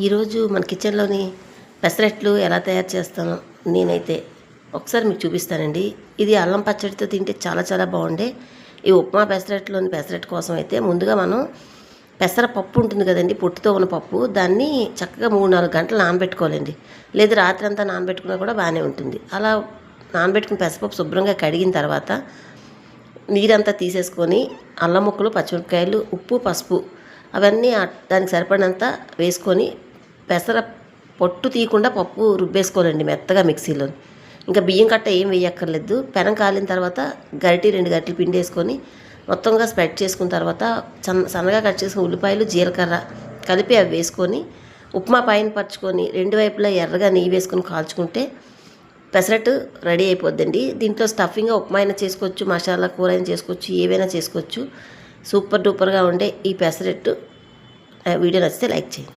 ఈరోజు మన కిచెన్లోని పెసరట్లు ఎలా తయారు చేస్తానో నేనైతే ఒకసారి మీకు చూపిస్తానండి. ఇది అల్లం పచ్చడితో తింటే చాలా చాలా బాగుండే. ఈ ఉప్మా పెసరట్లోని పెసరెట్ కోసం అయితే ముందుగా మనం పెసర పప్పు ఉంటుంది కదండి పొట్టుతో ఉన్న పప్పు. దాన్ని చక్కగా మూడు నాలుగు గంటలు నానబెట్టుకోవాలండి. లేదు రాత్రి అంతా నానబెట్టుకున్నా కూడా బాగానే ఉంటుంది. అలా నానబెట్టుకుని పెసరపప్పు శుభ్రంగా కడిగిన తర్వాత నీరంతా తీసేసుకొని అల్లం ముక్కలు పచ్చిమిరపకాయలు ఉప్పు పసుపు అవన్నీ దానికి సరిపడినంత వేసుకొని పెసర పొట్టు తీయకుండా పప్పు రుబ్బేసుకోవాలండి మెత్తగా మిక్సీలో. ఇంకా బియ్యం కట్ట ఏం వేయక్కర్లేదు. పెనం కాలిన తర్వాత గరిటి రెండు గరిటెలు పిండి వేసుకొని మొత్తంగా స్ప్రెడ్ చేసుకున్న తర్వాత సన్న సన్నగా కట్ చేసుకున్న ఉల్లిపాయలు జీలకర్ర కలిపి అవి వేసుకొని ఉప్మా పైన పరుచుకొని రెండు వైపులా ఎర్రగా నెయ్యి వేసుకొని కాల్చుకుంటే పెసరట్టు రెడీ అయిపోద్దండి. దీంట్లో స్టఫింగ్గా ఉప్మా అయినా చేసుకోవచ్చు మసాలా కూర అయినా చేసుకోవచ్చు ఏవైనా చేసుకోవచ్చు. సూపర్ డూపర్గా ఉండే ఈ పెసరెట్టు. వీడియో నచ్చితే లైక్ చేయండి.